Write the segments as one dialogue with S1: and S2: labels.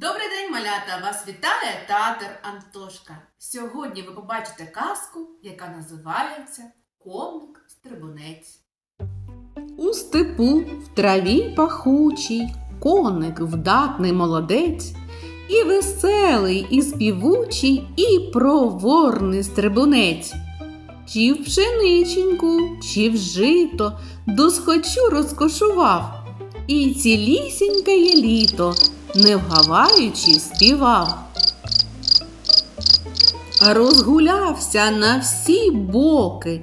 S1: Добрий день, малята! Вас вітає татер Антошка. Сьогодні ви побачите казку, яка називається Коник Стрибунець.
S2: У степу в траві пахучій, коник вдатний молодець, і веселий, і співучий, і проворний стрибунець. Чи в пшениченьку, чи в жито, досхочу розкошував, і цілісіньке є літо, не вгаваючи, співав. Розгулявся на всі боки,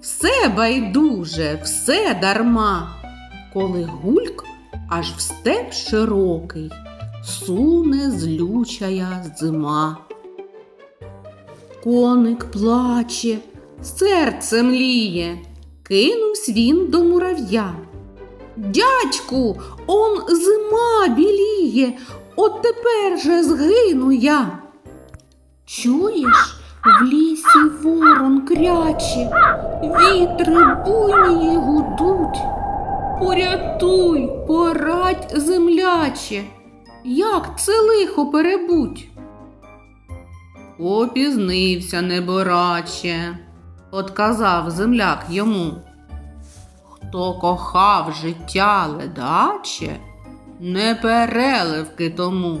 S2: все байдуже, все дарма, коли гульк аж в степ широкий, суне злючая зима. Коник плаче, серце мліє, кинувсь він до мурав'я. Дядьку, он зима біліє, от тепер же згину я. Чуєш, в лісі ворон кряче, вітри буйні гудуть. Порятуй, порадь земляче, як це лихо перебуть. Опізнився небораче, отказав земляк йому. Хто кохав життя ледаче, не переливки тому.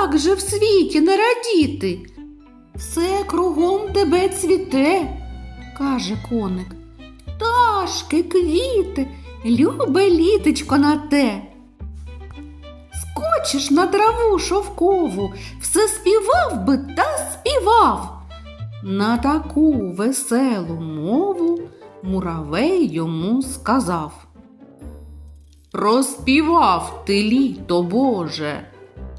S2: Як же в світі не радіти? Все кругом тебе цвіте, каже коник. Пташки, квіти, любе літечко на те. Скочиш на траву шовкову, все співав би та співав. На таку веселу мову муравей йому сказав. Проспівав ти літо, Боже,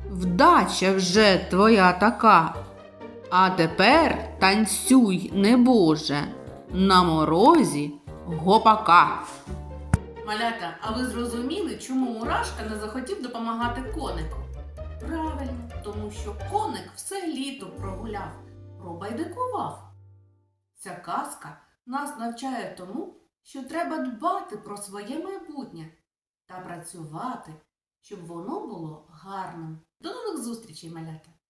S2: вдача вже твоя така. А тепер танцюй, небоже, на морозі гопака.
S1: Малята, а ви зрозуміли, чому мурашка не захотів допомагати конику? Правильно, тому що коник все літо прогуляв, пробайдикував. Ця казка нас навчає тому, що треба дбати про своє майбутнє та працювати, щоб воно було гарним. До нових зустрічей, малята!